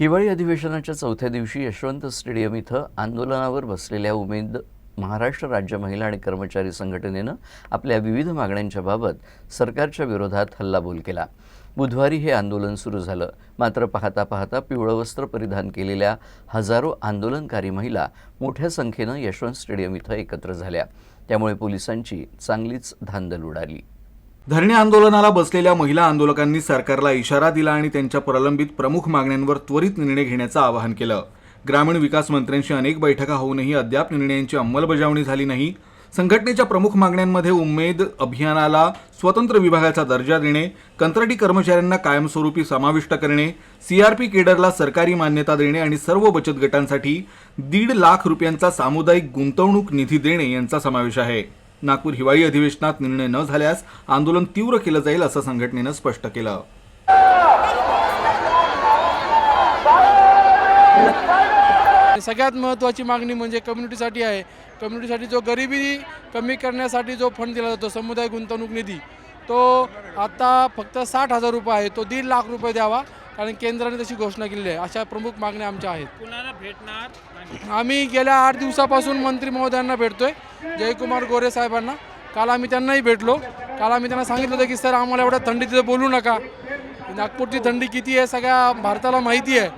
हिवाळी अधिवेशनाच्या चौथ्या दिवशी यशवंत स्टेडियम इथं आंदोलनावर बसलेल्या उमेद महाराष्ट्र राज्य महिला आणि कर्मचारी संघटनेनं आपल्या विविध मागण्यांच्या बाबत सरकारच्या विरोधात हल्लाबोल केला. बुधवारी हे आंदोलन सुरू झालं. मात्र पाहता पाहता पिवळं वस्त्र परिधान केलेल्या हजारो आंदोलनकारी महिला मोठ्या संख्येनं यशवंत स्टेडियम इथं एकत्र झाल्या. त्यामुळे पोलिसांची चांगलीच धांदल उडाली. धरणे आंदोलनाला बसलेल्या महिला आंदोलकांनी सरकारला इशारा दिला आणि त्यांच्या प्रलंबित प्रमुख मागण्यांवर त्वरित निर्णय घेण्याचं आवाहन केलं. ग्रामीण विकास मंत्र्यांशी अनेक बैठका होऊनही अद्याप निर्णयांची अंमलबजावणी झाली नाही. संघटनेच्या प्रमुख मागण्यांमध्ये उमेद अभियानाला स्वतंत्र विभागाचा दर्जा देणे कंत्राटी कर्मचाऱ्यांना कायमस्वरूपी समाविष्ट करणे सीआरपी केडरला सरकारी मान्यता देणे आणि सर्व बचत गटांसाठी दीड लाख रुपयांचा सामुदायिक गुंतवणूक निधी देणे यांचा समावेश आहे. नागपूर हिवाळी अधिवेशनात निर्णय न झाल्यास आंदोलन तीव्र केलं जाईल असं संघटनेनं स्पष्ट केलं. सगळ्यात महत्त्वाची मागणी म्हणजे कम्युनिटीसाठी आहे. कम्युनिटीसाठी जो गरिबी कमी करण्यासाठी जो फंड दिला जातो समुदाय गुंतवणूक निधी तो आता फक्त साठ हजार रुपये आहे. तो दीड लाख रुपये द्यावा. कारण केंद्राने तशी घोषणा केलेली आहे. अशा प्रमुख मागण्या आमच्या आहेत. कुणाला भेटणार नाही. आम्ही गेल्या आठ दिवसापासून मंत्री महोदयांना भेटतोय. जयकुमार गोरे साहेबांना. काल आम्ही त्यांनाही भेटलो. काल आम्ही त्यांना सांगितलं होतं की सर आम्हाला एवढ्या थंडी तिथे बोलू नका. नागपूरची थंडी किती आहे सगळ्या भारताला माहिती आहे.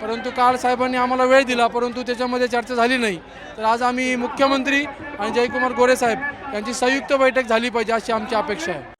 परंतु काल साहेबांनी आम्हाला वेळ दिला परंतु त्याच्यामध्ये चर्चा झाली नाही. तर आज आम्ही मुख्यमंत्री आणि जयकुमार गोरे साहेब यांची संयुक्त बैठक झाली पाहिजे अशी आमची अपेक्षा आहे.